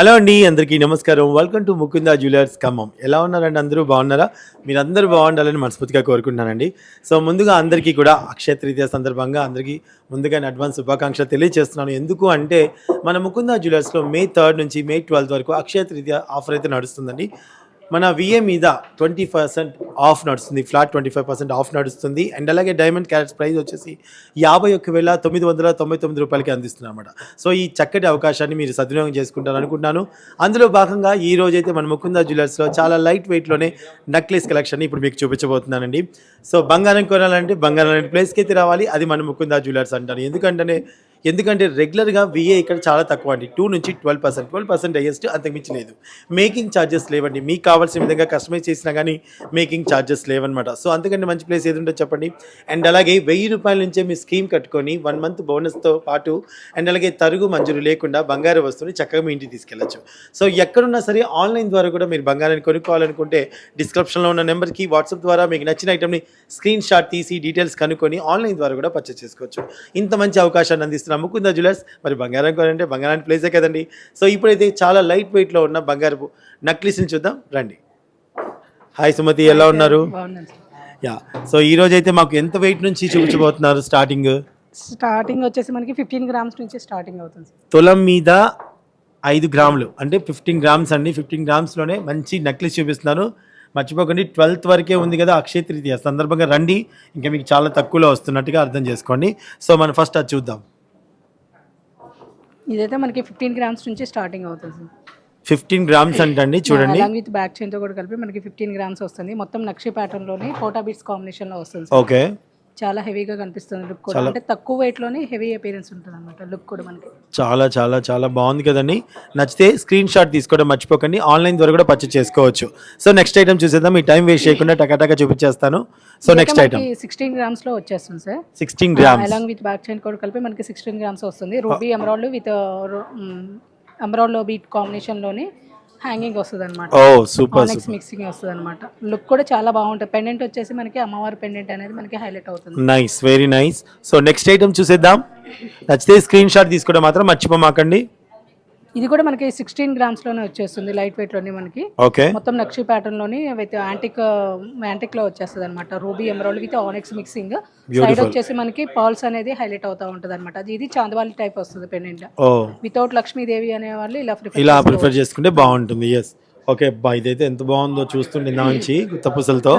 Hello అండి అందరికీ నమస్కారం. Welcome to Mukunda jewellers Khammam. ఎలా ఉన్నారండి అందరూ? బాగున్నారా? మీరందరూ బాగుండాలని మనస్ఫూర్తిగా కోరుకుంటున్నానండి. సో ముందుగా అందరికీ కూడా అక్షయతృతీయ సందర్భంగా అందరికీ ముందుగా అడ్వాన్స్ శుభాకాంక్షలు తెలియజేస్తున్నాను. ఎందుకు అంటే మన ముకుందా జ్యువెలర్స్లో మే థర్డ్ నుంచి మే ట్వెల్త్ వరకు అక్షయతృతీయ ఆఫర్ అయితే నడుస్తుందండి. మన విఏ మీద ట్వంటీ పర్సెంట్ ఆఫ్ నడుస్తుంది. Flat twenty five percent off నడుస్తుంది. అండ్ అలాగే డైమండ్ క్యారెట్స్ ప్రైస్ వచ్చేసి యాభై ఒక్క వేల తొమ్మిది వందల తొంభై తొమ్మిది రూపాయలకి అందిస్తున్నాం అనమాట సో ఈ చక్కటి అవకాశాన్ని మీరు సద్వినియోగం చేసుకుంటారు అనుకుంటున్నాను అందులో భాగంగా ఈ రోజు అయితే మన ముకుందా జ్యువెలర్స్లో చాలా లైట్ వెయిట్లోనే నక్లెస్ కలెక్షన్ ఇప్పుడు మీకు చూపించబోతున్నానండి. సో బంగారం కొనాలంటే బంగారం ప్లేస్కి అయితే రావాలి. అది మన ముకుందా జ్యువెలర్స్ అంటారు. ఎందుకంటే ఎందుకంటే రెగ్యులర్గా విఏ ఇక్కడ చాలా తక్కువ అండి. టూ నుంచి twelve percent twelve percent highest అంతకుమించి లేదు. మేకింగ్ ఛార్జెస్ లేవండి. మీకు కావాల్సిన విధంగా కస్టమైజ్ చేసినా కానీ మేకింగ్ ఛార్జెస్ లేవన్నమాట. సో అందుకంటే మంచి ప్లేస్ ఏది ఉంటుందో చెప్పండి. అండ్ అలాగే వెయ్యి రూపాయల నుంచే మీ స్కీమ్ కట్టుకొని వన్ మంత్ బోనస్తో పాటు అండ్ అలాగే తరుగు మంజూరు లేకుండా బంగారు వస్తువుని చక్కగా మీ ఇంటికి తీసుకెళ్ళచ్చు. సో ఎక్కడున్నా సరే ఆన్లైన్ ద్వారా కూడా మీరు బంగారాన్ని కొనుక్కోవాలనుకుంటే డిస్క్రిప్షన్లో ఉన్న నెంబర్కి వాట్సాప్ ద్వారా మీకు నచ్చిన ఐటమ్ని స్క్రీన్ షాట్ తీసి డీటెయిల్స్ కనుక్కొని ఆన్లైన్ ద్వారా కూడా పర్చేస్ చేసుకోవచ్చు. ఇంత మంచి అవకాశాన్ని అందిస్తుంది ముకుంద జ్యువెలర్స్? మరి బంగారం కొనంటే బంగారానికి ప్లేసే కదండి. సో ఇప్పుడైతే చాలా లైట్ వెయిట్లో ఉన్న బంగారపు నక్లీస్ని చూద్దాం. రండి. హాయ్ సుమతి. ఎలా ఉన్నారు. యా. సో ఈ రోజు అయితే మాకు ఎంత వెయిట్ నుంచి చూపించబోతున్నారు స్టార్టింగ్ స్టార్టింగ్ వచ్చేసి మనకి ఫిఫ్టీన్ గ్రామ్స్ నుంచి స్టార్టింగ్ అవుతుంది. తులం మీద ఐదు గ్రాములు. అంటే ఫిఫ్టీన్ గ్రామ్స్ అండి. ఫిఫ్టీన్ గ్రామ్స్లోనే మంచి నెక్లెస్ చూపిస్తున్నారు. మర్చిపోకండి ట్వెల్త్ వరకే ఉంది కదా అక్షయ తృతీయ. సందర్భంగా రండి. ఇంకా మీకు చాలా తక్కువలో వస్తున్నట్టుగా అర్థం చేసుకోండి. సో మనం ఫస్ట్ అది చూద్దాం. ఇదైతే మనకి ఫిఫ్టీన్ గ్రామ్స్ నుంచి స్టార్టింగ్ అవుతుంది సార్. ఫిఫ్టీన్ గ్రామ్స్ అంటండి చూడండి అలాంగ్ విత్ బ్యాక్ చైన్తో కూడా కలిపి మనకి ఫిఫ్టీన్ గ్రామ్స్ వస్తుంది మొత్తం నక్షి ప్యాటర్న్లోని బీట్స్ కాంబినేషన్లో వస్తుంది. ఓకే చాలా హెవీగా కనిపిస్తుంది లుక్ కూడా. అంటే తక్కువ వెయిట్లోనే హెవీ అపీరెన్స్ ఉంటుంది అనమాట లుక్ కూడా మనకి. చాలా చాలా చాలా బాగుంది కదండి. నచ్చితే స్క్రీన్ షాట్ తీసుకోవడం మర్చిపోకండి. ఆన్లైన్ ద్వారా కూడా పర్చేస్ చేసుకోవచ్చు. సో నెక్స్ట్ ఐటమ్ చూసేద్దాం. ఈ టైం వేస్ట్ చేయకుండా టకాటకా చూపించేస్తాను. సో నెక్స్ట్ ఐటమ్ సిక్స్టీన్ గ్రామ్స్లో వచ్చేస్తుంది sir. Sixteen grams along with back chain కూడా కలిపి మనకి సిక్స్టీన్ గ్రామ్స్ వస్తుంది. Ruby emerald with emerald bead కాంబినేషన్లోని hanging వస్తుంది అనమాట ఓ సూపర్ మిక్సింగ్ వస్తుంది అనమాట లుక్ కూడా చాలా బాగుంటుంది. పెండెంట్ వచ్చేసి మనకి అమ్మవారి పెండెంట్ అనేది మనకి హైలైట్ అవుతుంది. Nice very nice so next item చూసేద్దాం. నచ్చితే స్క్రీన్ షాట్ తీసుకోవడం మాత్రం మర్చిపోమాకండి. ఇది కూడా మనకి సిక్స్టీన్ గ్రామ్స్లోనే వచ్చేస్తుంది లైట్ వెయిట్లోని మనకి. ఓకే. మొత్తం నక్షి ప్యాటర్న్లోని విత్ యాంటిక్ యాంటిక్లో వచ్చేస్తుంది అనమాట రూబీ ఎమరాల్డ్ విత్ ఆనెక్స్ మిక్సింగ్ సైడ్ వచ్చేసి మనకి పాల్స్ అనేది హైలైట్ అవుతా ఉంటుంది అనమాట ఇది చాందవాలి టైప్ వస్తుంది పెండెంట్ వితౌట్ లక్ష్మీదేవి అనే వాళ్ళు ఇలా ప్రిఫర్ ఇలా ప్రిఫర్ చేసుకుంటే బాగుంటుంది ఎస్ ఓకే బా ఇదైతే ఎంత బాగుందో చూస్తుండే నుంచి గుత్త పూసలతో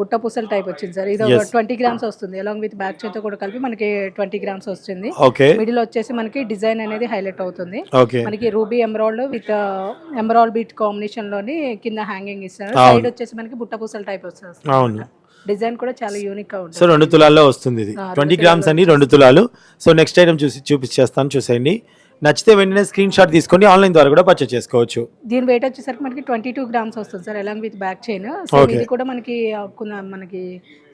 బుట్ట పూసల టైప్ వచ్చింది సార్. ఇది ట్వంటీ గ్రామ్స్ వస్తుంది. అలాంగ్ విత్ బ్యాక్ చేతో కూడా కలిపి మనకి ట్వంటీ గ్రామ్స్ వస్తుంది. ఓకే మిడిల్ వచ్చేసి మనకి డిజైన్ అనేది హైలైట్ అవుతుంది. ఓకే మనకి ruby emerald with emerald bead కాంబినేషన్లోని కింద హ్యాంగింగ్ ఇస్తారు. సైడ్ వచ్చేసి మనకి బుట్ట పూసల టైప్ వస్తుంది అవును. డిజైన్ కూడా చాలా యూనిక్గా ఉంటుంది. సో రెండు తులాల్లో వస్తుంది ఇది. ట్వంటీ గ్రామ్స్ అండి రెండు తులాలు. సో నెక్స్ట్ ఐటమ్ చూసి చూపించేస్తాను. చూసేయండి. నచ్చితే వెంటనే స్క్రీన్ షాట్ తీసుకొని ఆన్లైన్ ద్వారా కూడా పర్చేస్ చేసుకోవచ్చు. దీని వెయిట్ వచ్చేసరికి మనకి ట్వంటీ టూ గ్రామ్స్ వస్తుంది sir along with back chain ఇది కూడా మనకి మనకి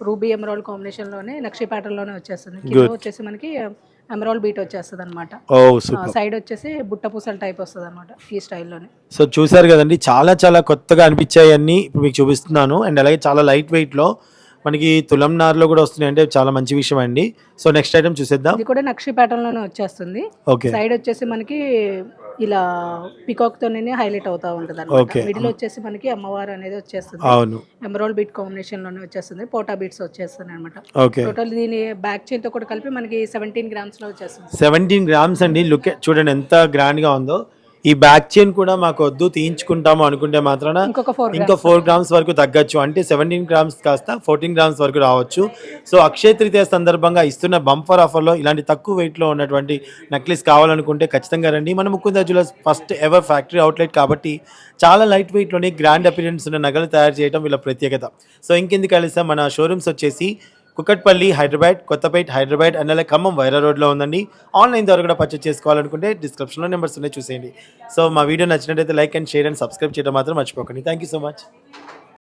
రూబీ ఎమరాల్డ్ కాంబినేషన్లోనే నక్షి ప్యాటర్న్లోనే వచ్చేస్తుంది. కింద వచ్చేసి మనకి ఎమరాల్డ్ బీట్ వచ్చేస్తుంది అనమాట సైడ్ వచ్చేసి బుట్ట పూసల టైప్ వస్తుంది అనమాట ఈ స్టైల్లోనే సో చూసారు కదండి చాలా చాలా కొత్తగా అనిపించాయి అన్ని. మీకు చూపిస్తున్నాను. అండ్ అలాగే చాలా లైట్ వెయిట్లో మనకి తులం నార్లో కూడా వస్తున్నాయి అంటే చాలా మంచి విషయం అండి సో నెక్స్ట్ ఐటమ్ చూసేద్దాం. ఇది కూడా నక్షి ప్యాటర్న్లోనే వచ్చేస్తుంది. ఓకే. సైడ్ వచ్చేసి మనకి ఇలా పికాక్ తోనే హైలైట్ అవుతా ఉంటుంది. అనమాట మిడిల్ వచ్చేసి మనకి అమ్మవారు అనేది వచ్చేస్తుంది. అవును. ఎమరాల్డ్ బీట్ కాంబినేషన్లోనే వచ్చేస్తుంది. పోటా బీట్స్ వచ్చేస్తుంది అనమాట ఓకే. టోటల్ దీని బ్యాక్ చైన్తో కూడా కలిపి మనకి సెవెంటీన్ గ్రామ్స్లో వచ్చేస్తుంది. సెవెంటీన్ గ్రామ్స్ అండి. లుక్ చూడండి ఎంత గ్రాండ్గా ఉందో. ఈ బ్యాక్ చైన్ కూడా మాకు వద్దు తీయించుకుంటాము అనుకుంటే మాత్రాన ఇంకా ఫోర్ గ్రామ్స్ వరకు తగ్గచ్చు. అంటే సెవెంటీన్ గ్రామ్స్ కాస్త ఫోర్టీన్ గ్రామ్స్ వరకు రావచ్చు. సో అక్షయ తృతీయ సందర్భంగా ఇస్తున్న బంపర్ ఆఫర్లో ఇలాంటి తక్కువ వెయిట్లో ఉన్నటువంటి నెక్లెస్ కావాలనుకుంటే ఖచ్చితంగా రండి. మన Mukunda jewellers first ever factory outlet కాబట్టి చాలా లైట్ వెయిట్లోనే గ్రాండ్ అపిరియన్స్ ఉన్న నగలు తయారు చేయడం వీళ్ళ ప్రత్యేకత. సో ఇంకెందుకు కలిసా మన షోరూమ్స్ వచ్చేసి కుక్కట్పల్లి హైదరాబాద్ కొత్తపేట్ హైదరాబాద్ అన్నల ఖమ్మం వైరా రోడ్లో ఉందండి. ఆన్లైన్ ద్వారా కూడా పర్చేస్ చేసుకోవాలనుకుంటే డిస్క్రిప్షన్లో నెంబర్స్ ఉన్నాయి చూసేయండి. సో మా వీడియో నచ్చినట్టయితే like and share and subscribe చేయడం మాత్రం మర్చిపోకండి. Thank you so much